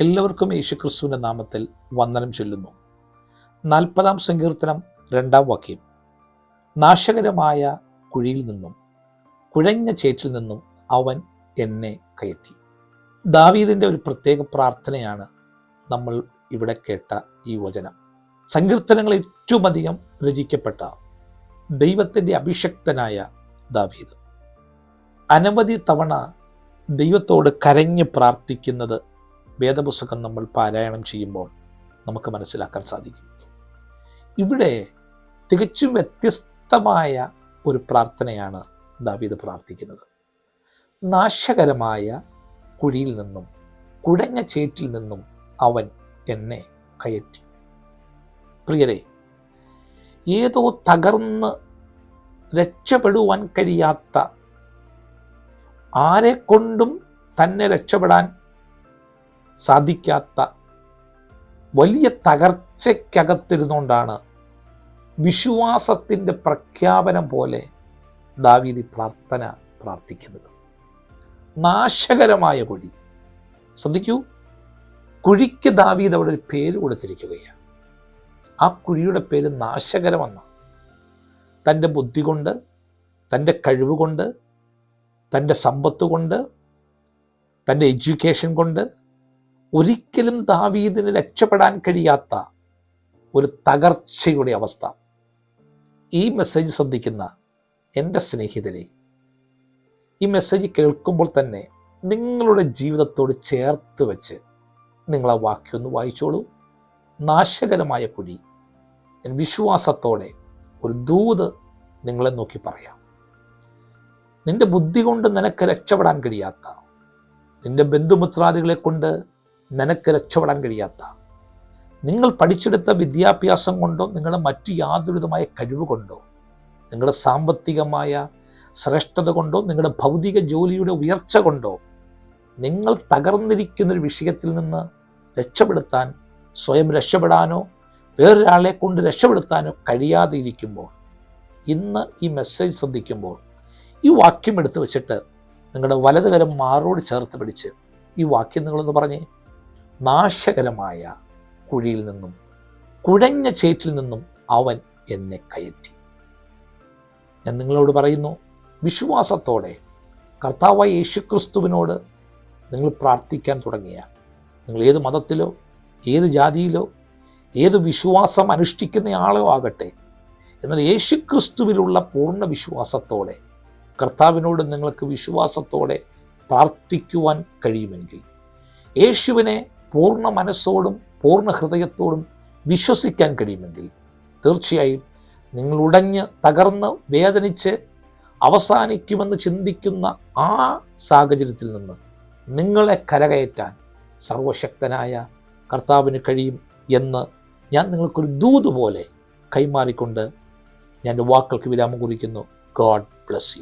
എല്ലാവർക്കും യേശുക്രിസ്തുവിന്റെ നാമത്തിൽ വന്ദനം ചൊല്ലുന്നു. നാൽപ്പതാം സങ്കീർത്തനം രണ്ടാം വാക്യം. നാശകരമായ കുഴിയിൽ നിന്നും കുഴഞ്ഞ ചേറ്റിൽ നിന്നും അവൻ എന്നെ കയറ്റി. ദാവീദിന്റെ ഒരു പ്രത്യേക പ്രാർത്ഥനയാണ് നമ്മൾ ഇവിടെ കേട്ട ഈ വചനം. സങ്കീർത്തനങ്ങൾ ഏറ്റവും അധികം രചിക്കപ്പെട്ട ദൈവത്തിന്റെ അഭിഷക്തനായ ദാവീദ്. അനവധി തവണ ദൈവത്തോട് കരഞ്ഞ് പ്രാർത്ഥിക്കുന്നത് വേദപുസ്തകം നമ്മൾ പാരായണം ചെയ്യുമ്പോൾ നമുക്ക് മനസ്സിലാക്കാൻ സാധിക്കും. ഇവിടെ തികച്ചും വ്യത്യസ്തമായ ഒരു പ്രാർത്ഥനയാണ് ദാവീദ് പ്രാർത്ഥിക്കുന്നത്. നാശകരമായ കുഴിയിൽ നിന്നും കുഴഞ്ഞ ചേറ്റിൽ നിന്നും അവൻ എന്നെ കയറ്റി. പ്രിയരെ ഏതോ തകർന്ന് രക്ഷപ്പെടുവാൻ കഴിയാത്ത ആരെക്കൊണ്ടും തന്നെ രക്ഷപ്പെടാൻ സാധിക്കാത്ത വലിയ തകർച്ചയ്ക്കകത്തിരുന്നുകൊണ്ടാണ് വിശ്വാസത്തിന്റെ പ്രഖ്യാപനം പോലെ ദാവീദി പ്രാർത്ഥന പ്രാർത്ഥിക്കുന്നത്. നാശകരമായ കുഴി. ശ്രദ്ധിക്കൂ കുഴിക്ക് ദാവീദ് അവിടെ ഒരു പേര് കൊടുത്തിരിക്കുകയാണ്. ആ കുഴിയുടെ പേര് നാശകരമെന്ന തന്റെ ബുദ്ധി കൊണ്ട് തന്റെ കഴിവ് കൊണ്ട് തന്റെ സമ്പത്ത് കൊണ്ട് തന്റെ എഡ്യൂക്കേഷൻ കൊണ്ട് ഒരിക്കലും ദാവീദിന് രക്ഷപ്പെടാൻ കഴിയാത്ത ഒരു തകർച്ചയുടെ അവസ്ഥ. ഈ മെസ്സേജ് ശ്രദ്ധിക്കുന്ന എന്റെ സ്നേഹിതരെ ഈ മെസ്സേജ് കേൾക്കുമ്പോൾ തന്നെ നിങ്ങളുടെ ജീവിതത്തോട് ചേർത്ത് വെച്ച് നിങ്ങൾ ആ വാക്യം വായിച്ചോളൂ. നാശകരമായ കുഴി. വിശ്വാസത്തോടെ ഒരു ദൂത് നിങ്ങളെ നോക്കി പറയാം. നിന്റെ ബുദ്ധി കൊണ്ട് നിനക്ക് രക്ഷപ്പെടാൻ കഴിയാത്ത നിന്റെ ബന്ധുമിത്രാദികളെ കൊണ്ട് നിനക്ക് രക്ഷപ്പെടാൻ കഴിയാത്ത. നിങ്ങൾ പഠിച്ചെടുത്ത വിദ്യാഭ്യാസം കൊണ്ടോ നിങ്ങളുടെ മറ്റു യാതൊരുവിധമായ കഴിവ് കൊണ്ടോ നിങ്ങളുടെ സാമ്പത്തികമായ ശ്രേഷ്ഠത കൊണ്ടോ നിങ്ങളുടെ ഭൗതിക ജോലിയുടെ ഉയർച്ച കൊണ്ടോ നിങ്ങൾ തകർന്നിരിക്കുന്നൊരു വിഷയത്തിൽ നിന്ന് രക്ഷപ്പെടുത്താൻ സ്വയം രക്ഷപ്പെടാനോ വേറൊരാളെ കൊണ്ട് രക്ഷപ്പെടുത്താനോ കഴിയാതെ ഇരിക്കുമ്പോൾ ഇന്ന് ഈ മെസ്സേജ് ശ്രദ്ധിക്കുമ്പോൾ ഈ വാക്യം എടുത്തു വെച്ചിട്ട് നിങ്ങളുടെ വലതുകരം മാറോട് ചേർത്ത് പിടിച്ച് ഈ വാക്യം നിങ്ങളൊന്ന് പറഞ്ഞേ. നാശകരമായ കുഴിയിൽ നിന്നും കുഴഞ്ഞ ചേറ്റിൽ നിന്നും അവൻ എന്നെ കയറ്റി. ഞാൻ നിങ്ങളോട് പറയുന്നു വിശ്വാസത്തോടെ കർത്താവായ യേശുക്രിസ്തുവിനോട് നിങ്ങൾ പ്രാർത്ഥിക്കാൻ തുടങ്ങിയ നിങ്ങൾ ഏത് മതത്തിലോ ഏത് ജാതിയിലോ ഏത് വിശ്വാസം അനുഷ്ഠിക്കുന്ന ആളോ ആകട്ടെ. എന്നാൽ യേശുക്രിസ്തുവിലുള്ള പൂർണ വിശ്വാസത്തോടെ കർത്താവിനോട് നിങ്ങൾക്ക് വിശ്വാസത്തോടെ പ്രാർത്ഥിക്കുവാൻ കഴിയുമെങ്കിൽ യേശുവിനെ പൂർണ മനസ്സോടും പൂർണ ഹൃദയത്തോടും വിശ്വസിക്കാൻ കഴിയുമെങ്കിൽ തീർച്ചയായും നിങ്ങൾ ഉടഞ്ഞ് തകർന്ന് വേദനിച്ച് അവസാനിക്കുമെന്ന് ചിന്തിക്കുന്ന ആ സാഹചര്യത്തിൽ നിന്ന് നിങ്ങളെ കരകയറ്റാൻ സർവശക്തനായ കർത്താവിന് കഴിയും എന്ന് ഞാൻ നിങ്ങൾക്കൊരു ദൂത് പോലെ കൈമാറിക്കൊണ്ട് ഞാൻ വാക്കുകൾക്ക് വിരാമം കുറിക്കുന്നു. God bless you.